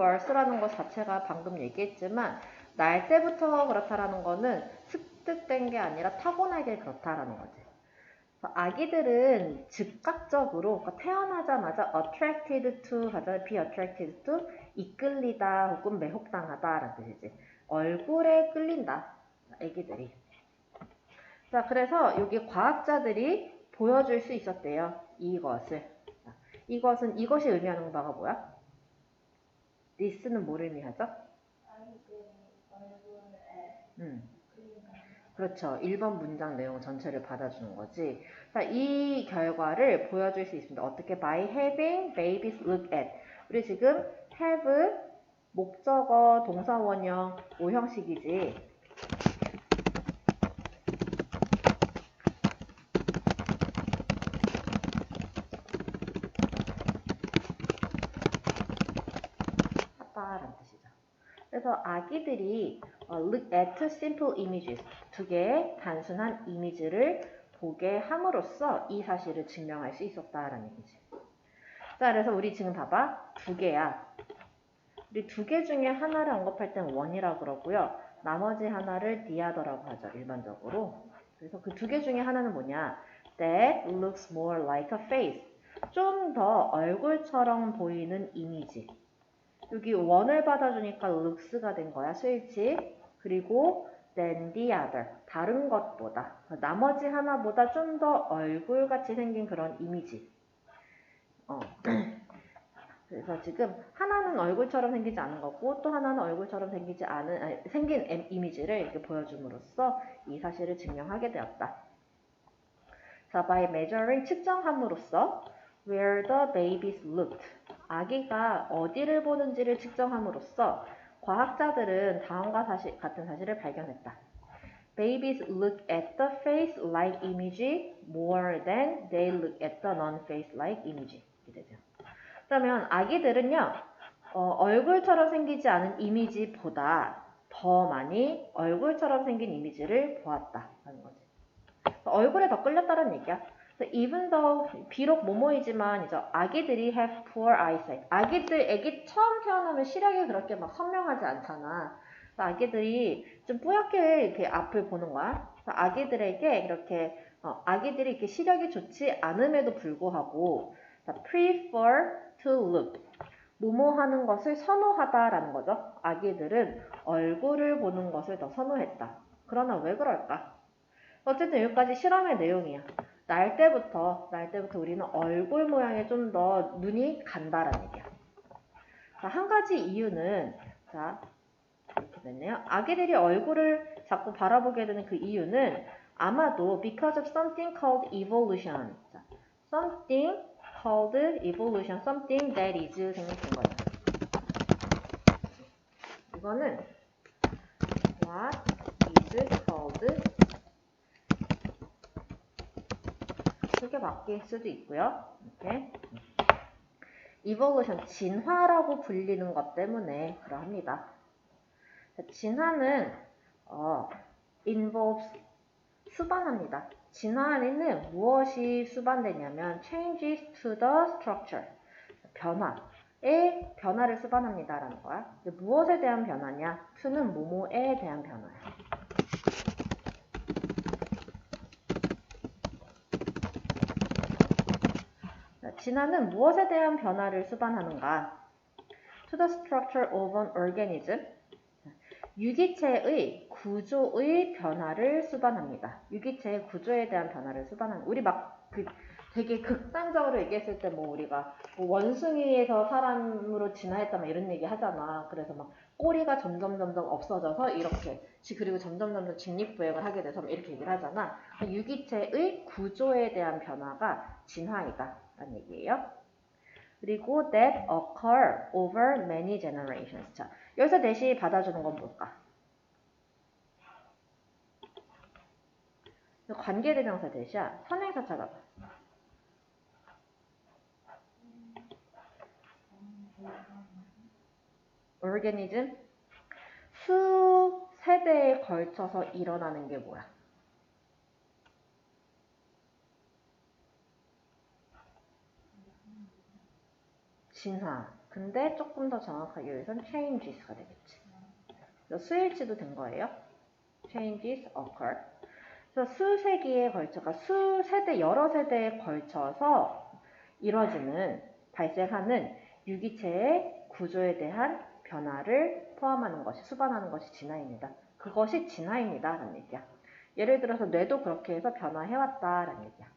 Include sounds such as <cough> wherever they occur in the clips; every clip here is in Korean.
birth라는 것 자체가 방금 얘기했지만 날 때부터 그렇다라는 거는 습득된 게 아니라 타고나게 그렇다라는 거지. 아기들은 즉각적으로 그러니까 태어나자마자 attracted to 가자 be attracted to 이끌리다 혹은 매혹당하다라는 뜻이지. 얼굴에 끌린다. 아기들이. 자, 그래서 여기 과학자들이 보여줄 수 있었대요. 이것을. 자, 이것은 이것이 의미하는 바가 뭐야? This는 뭘 의미하죠? 음. 그렇죠. 1번 문장 내용 전체를 받아주는 거지. 자, 이 결과를 보여줄 수 있습니다. 어떻게? By having babies look at. 우리 지금 have 목적어 동사 원형 오형식이지. 하다라는 뜻이죠. 그래서 아기들이 어, look at simple images 두 개의 단순한 이미지를 보게 함으로써 이 사실을 증명할 수 있었다라는 얘기지. 자, 그래서 우리 지금 봐봐. 두 개야. 우리 두 개 중에 하나를 언급할 땐 원이라 그러고요. 나머지 하나를 디아더라고 하죠. 일반적으로. 그래서 그 두 개 중에 하나는 뭐냐? That looks more like a face. 좀 더 얼굴처럼 보이는 이미지. 여기 원을 받아주니까 looks가 된 거야. 수일치. 그리고 than the other. 다른 것보다. 나머지 하나보다 좀 더 얼굴같이 생긴 그런 이미지. 어. <clears throat> 그래서 지금 하나는 얼굴처럼 생기지 않은 거고 또 하나는 얼굴처럼 생기지 않은 아니, 생긴 엠- 이미지를 이렇게 보여줌으로써 이 사실을 증명하게 되었다. 자, by measuring 측정함으로써 where the babies looked 아기가 어디를 보는지를 측정함으로써 과학자들은 다음과 사실, 같은 사실을 발견했다. Babies look at the face-like image more than they look at the non-face-like image. 되죠. 그러면 아기들은요, 어, 얼굴처럼 생기지 않은 이미지보다 더 많이 얼굴처럼 생긴 이미지를 보았다라는 거지. 얼굴에 더 끌렸다는 얘기야. 그래서 even though 비록 모모이지만 이제 아기들이 have poor eyesight. 아기들 아기 처음 태어나면 시력이 그렇게 막 선명하지 않잖아. 그래서 아기들이 좀 뿌옇게 이렇게 앞을 보는 거야. 그래서 아기들에게 이렇게 어, 아기들이 이렇게 시력이 좋지 않음에도 불구하고 자, prefer to look 뭐뭐 하는 것을 선호하다라는 거죠. 아기들은 얼굴을 보는 것을 더 선호했다. 그러나 왜 그럴까? 어쨌든 여기까지 실험의 내용이야. 날 때부터 날 때부터 우리는 얼굴 모양에 좀 더 눈이 간다라는 얘기야. 자, 한 가지 이유는 자 이렇게 됐네요. 아기들이 얼굴을 자꾸 바라보게 되는 그 이유는 아마도 because of something called evolution. 자, something called evolution, something that is 생각된 거예요. 이거는 what is called 이렇게 바뀔 수도 있고요. 이렇게 evolution, 진화라고 불리는 것 때문에 그러합니다. 자, 진화는 어, involves 수반합니다. 진화에는 무엇이 수반되냐면 changes to the structure 변화의 변화를 수반합니다라는 거야. 무엇에 대한 변화냐? to는 뭐뭐에 대한 변화야. 진화는 무엇에 대한 변화를 수반하는가? To the structure of an organism. 유기체의 구조의 변화를 수반합니다. 유기체의 구조에 대한 변화를 수반하는. 우리 막 그 되게 극단적으로 얘기했을 때 뭐 우리가 뭐 원숭이에서 사람으로 진화했다 막 이런 얘기 하잖아. 그래서 막 꼬리가 점점 점점 없어져서 이렇게 지- 그리고 점점 점점 직립부행을 하게 돼서 막 이렇게 얘기를 하잖아. 유기체의 구조에 대한 변화가 진화이다 라는 얘기예요. 그리고 that occur over many generations. 자, 여기서 대시 받아주는 건 뭘까? 관계대명사 대시야. 선행사 찾아봐. organism 수 세대에 걸쳐서 일어나는 게 뭐야? 진화. 근데 조금 더 정확하게 여기선 changes가 되겠지. 그래서 수일치도 된 거예요. changes occur. 그래서 수세기에 걸쳐, 수세대, 여러 세대에 걸쳐서 이루어지는, 발생하는 유기체의 구조에 대한 변화를 포함하는 것이, 수반하는 것이 진화입니다. 그것이 진화입니다. 라는 얘기야. 예를 들어서 뇌도 그렇게 해서 변화해왔다. 라는 얘기야.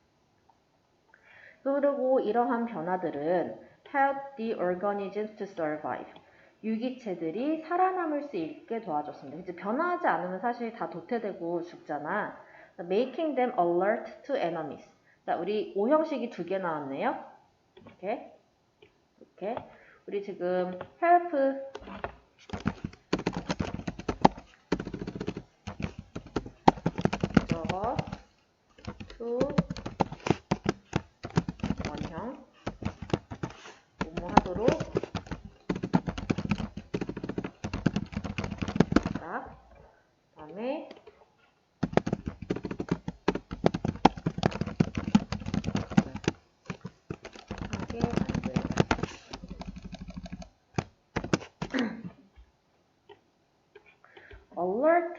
그리고 이러한 변화들은 help the organisms to survive. 유기체들이 살아남을 수 있게 도와줬습니다. 이제 변화하지 않으면 사실 다 도태되고 죽잖아. making them alert to enemies. 자, 우리 오형식이 두 개 나왔네요. 이렇게. 이렇게. 우리 지금 help 저거 to 원형 뭐뭐하도록 자, 다음에 하게 만들다.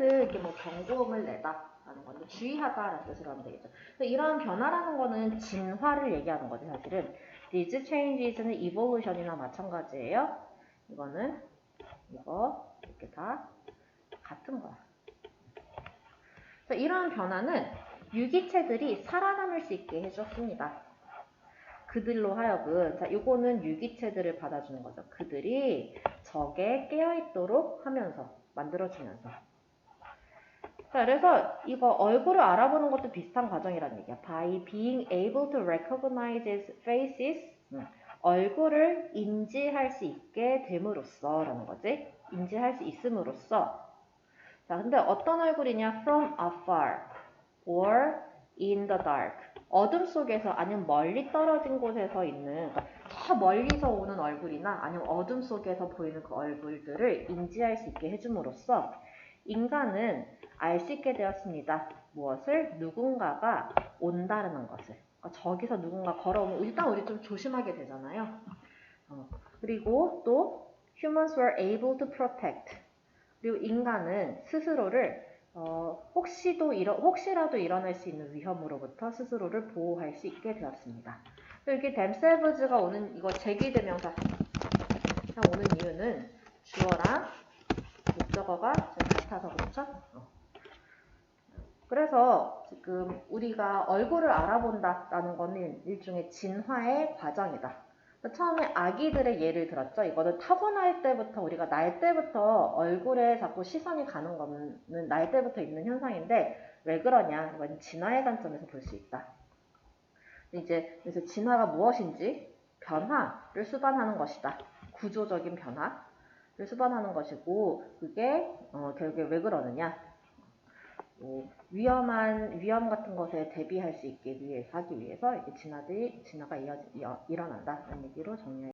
이게 뭐 경고음을 내다 라는 건데 주의하다라는 뜻으로 하면 되겠죠. 그래서 이러한 변화라는 거는 진화를 얘기하는 거지 사실은. These changes는 evolution이나 마찬가지예요. 이거는 이거 이렇게 다 같은 거야. 그래서 이러한 변화는 유기체들이 살아남을 수 있게 해줬습니다. 그들로 하여금 자 이거는 유기체들을 받아주는 거죠. 그들이 적에 깨어있도록 하면서 만들어주면서 자 그래서 이거 얼굴을 알아보는 것도 비슷한 과정이라는 얘기야. By being able to recognize faces 음, 얼굴을 인지할 수 있게 됨으로써 라는 거지. 인지할 수 있음으로써 자 근데 어떤 얼굴이냐? From afar or in the dark 어둠 속에서 아니면 멀리 떨어진 곳에서 있는 저 멀리서 오는 얼굴이나 아니면 어둠 속에서 보이는 그 얼굴들을 인지할 수 있게 해줌으로써 인간은 알 수 있게 되었습니다. 무엇을? 누군가가 온다는 것을. 그러니까 저기서 누군가 걸어오면 일단 우리 좀 조심하게 되잖아요. 어, 그리고 또 humans were able to protect. 그리고 인간은 스스로를 어, 혹시도 일어, 혹시라도 일어날 수 있는 위험으로부터 스스로를 보호할 수 있게 되었습니다. 여기 themselves가 오는 이거 제기대명사 오는 이유는 주어랑 목적어가 좀 같아서 그렇죠? 어. 그래서 지금 우리가 얼굴을 알아본다라는 거는 일종의 진화의 과정이다. 처음에 아기들의 예를 들었죠. 이거는 타고날 때부터 우리가 날 때부터 얼굴에 자꾸 시선이 가는 거는 날 때부터 있는 현상인데 왜 그러냐? 이건 진화의 관점에서 볼 수 있다. 이제 그래서 진화가 무엇인지 변화를 수반하는 것이다. 구조적인 변화를 수반하는 것이고 그게 어, 결국에 왜 그러느냐? 뭐 위험한 위험 같은 것에 대비할 수 있게 위해서 하기 위해서 이게 진화들이 진화가 이어, 일어난다는 얘기로 정리할